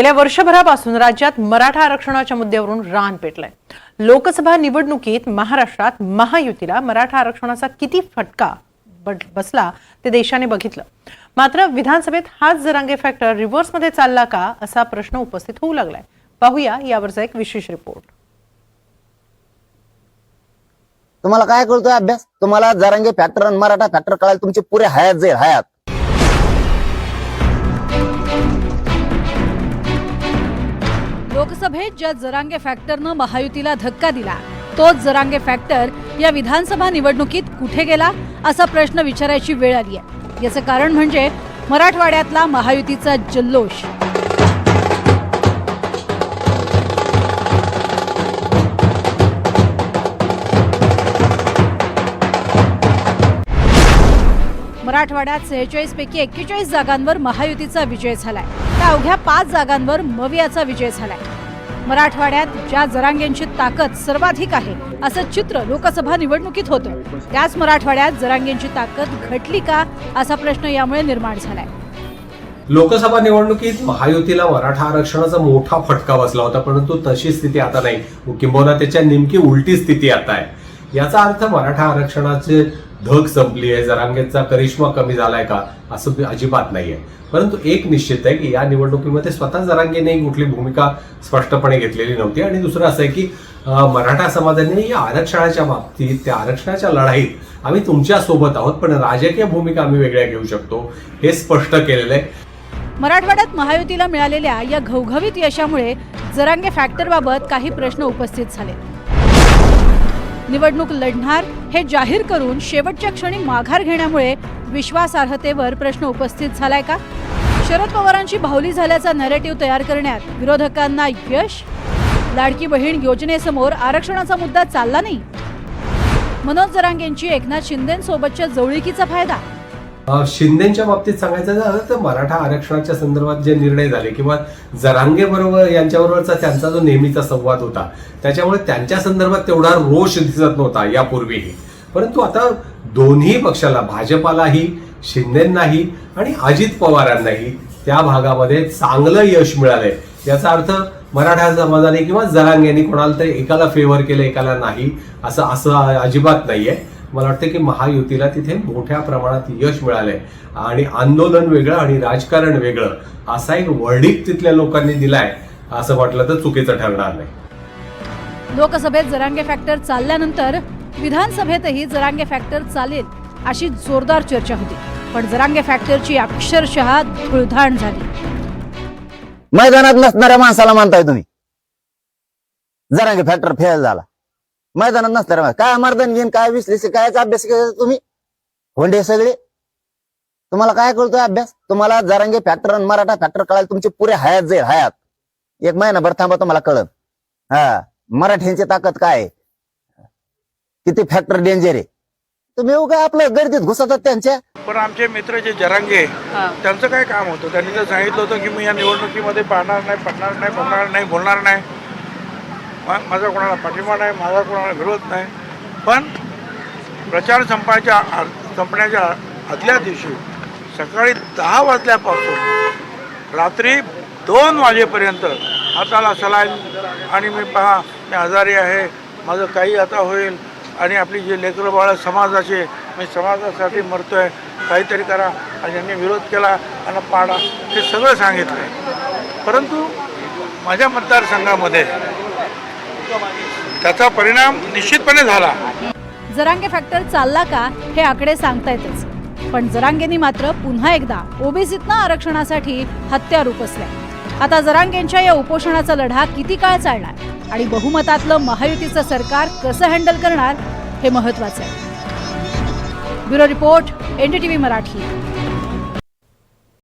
गेल्या वर्षभरापासून राज्यात मराठा आरक्षणाच्या मुद्द्यावरून रान पेटलंय. लोकसभा निवडणुकीत महाराष्ट्रात महायुतीला मराठा आरक्षणाचा किती फटका बसला ते देशाने बघितलं. मात्र विधानसभेत हाच जरांगे फॅक्टर रिव्हर्समध्ये चालला का असा प्रश्न उपस्थित होऊ लागलाय. पाहूया यावरचा एक विशेष रिपोर्ट तुम्हाला काय कळतोय अभ्यास? तुम्हाला जरांगे फॅक्टर आणि मराठा फॅक्टर कळायला तुमचे पुरे हयात जाईल हयात. लोकसभेत ज्या जरांगे फॅक्टरनं महायुतीला धक्का दिला तोच जरांगे फॅक्टर या विधानसभा निवडणुकीत कुठे गेला असा प्रश्न विचारायची वेळ आली आहे. याचं कारण म्हणजे मराठवाड्यातला महायुतीचा जल्लोष. मराठवाड्यात सेहेचाळीस पैकी एक्केचाळीस जागांवर महायुतीचा विजय झालाय. त्या अवघ्या पाच जागांवर मवियाचा विजय झालाय. मराठवाड्यात ज्या जरांगेंची ताकद सर्वाधिक आहे असं चित्र लोकसभा निवडणुकीत होतं. त्याच मराठवाड्यात जरांगेंची ताकद घटली का असा प्रश्न यामुळे निर्माण झालाय. लोकसभा निवडणुकीत महायुतीला मराठा आरक्षणाचा मोठा फटका बसला होता परंतु तशी स्थिती आता नाही. किंबहुना त्याच्या नेमकी उलटी स्थिती आता आहे. याचा अर्थ मराठा आरक्षणाचे धग संपली आहे जरांगेचा करिश्मा कमी झालाय का असं बी अजिबात नाहीये. परंतु एक निश्चित आहे की या निवडणुकीमध्ये स्वतः जरांगेने कुठली भूमिका स्पष्टपणे घेतलेली नव्हती. आणि दुसरं असं आहे की मराठा समाजाने या आरक्षणाच्या बाबतीत त्या आरक्षणाच्या लढाईत आम्ही तुमच्यासोबत आहोत पण राजकीय भूमिका आम्ही वेगळ्या घेऊ शकतो हे स्पष्ट केलेलं आहे. मराठवाड्यात महायुतीला मिळालेल्या या घवघवीत यशामुळे जरांगे फॅक्टरबाबत काही प्रश्न उपस्थित झाले. निवडणूक लढणार हे जाहीर करून शेवटच्या क्षणी माघार घेण्यामुळे विश्वासार्हतेवर प्रश्न उपस्थित झालाय का? शरद पवारांची बाहुली झाल्याचा नॅरेटिव्ह तयार करण्यात विरोधकांना यश? लाडकी बहीण योजनेसमोर आरक्षणाचा मुद्दा चालला नाही? मनोज जरांगेंची एकनाथ शिंदेसोबतच्या जवळीकीचा फायदा? शिंदेच्या बाबतीत सांगायचं झालं तर मराठा आरक्षणाच्या संदर्भात जे निर्णय झाले किंवा जरांगे बरोबर यांच्याबरोबरचा त्यांचा जो नेहमीचा संवाद होता त्याच्यामुळे त्यांच्या संदर्भात तेवढा रोष दिसत नव्हता यापूर्वीही. परंतु आता दोन्ही पक्षाला भाजपालाही शिंदेंनाही आणि अजित पवारांनाही त्या भागामध्ये चांगलं यश मिळालंय. याचा अर्थ मराठा समाजाने किंवा जरांगेनी कोणाला तरी एकाला फेवर केलं एकाला नाही असं असं अजिबात नाहीये. मला वाटतं की महायुतीला तिथे मोठ्या प्रमाणात यश मिळालंय. आणि आंदोलन वेगळं आणि राजकारण वेगळं असा एक वर्डिक तिथल्या लोकांनी दिलाय असं म्हटलं तर चुकीचं ठरणार नाही. लोकसभेत जरांगे फॅक्टर चालल्यानंतर विधानसभेतही जरांगे फॅक्टर चालेल अशी जोरदार चर्चा होती. पण जरांगे फॅक्टरची अक्षरशः धुळधाण झाली. मैदानात नसणाऱ्या माणसाला मानताय तुम्ही. जरांगे फॅक्टर फेल झाला. मैदानात माणसं- काय मर्दन घेऊन काय विश्लेषण काय अभ्यास केला तुम्ही? होंडे सगळे? तुम्हाला काय कळतोय अभ्यास? तुम्हाला जरांगे फॅक्टर आणि मराठा फॅक्टर कळायला तुमची पुरे हयात जाईल हयात. एक महिनाभर थांबा तुम्हाला कळत हा मराठ्यांची ताकद काय? किती फॅक्टर डेंजर आहे? तुम्ही येऊ काय आपलं गर्दीत घुसतात त्यांच्या. पण आमचे मित्र जे जरांगे त्यांचं काय काम होतं? त्यांनी तर सांगितलं होतं की मी या निवडणुकीमध्ये पाहणार नाही पडणार नाही बोलणार नाही बोलणार नाही. मा- माझा कोणाला पाठिंबा नाही माझा कोणाला विरोध नाही. पण प्रचार संपायच्या आ- संपण्याच्या आदल्या दिवशी सकाळी दहा वाजल्यापासून रात्री दोन वाजेपर्यंत हाताला सलाईन आणि मी पहा मी आजारी आहे माझं काही आता होईल आणि आपली जे लेकरं बाळं समाजाचे मी समाजासाठी मरतोय काहीतरी करा. आणि यांनी विरोध केला आणि पाडा हे सगळं सांगितलं. परंतु माझ्या मतदारसंघामध्ये त्याचा परिणाम निश्चितपणे झाला. जरांगे फॅक्टर चालला का हे आकडे सांगतायतच पण जरांगेनी मात्र पुन्हा एकदा ओबीसीतनं आरक्षणासाठी हत्या उपसलंय आता जरांगेंच्या या उपोषणाचा लढा किती काळ चालणार आणि बहुमतातलं महायुतीचं सरकार कसं हँडल करणार हे महत्वाचं आहे. Bureau report NDTV Marathi.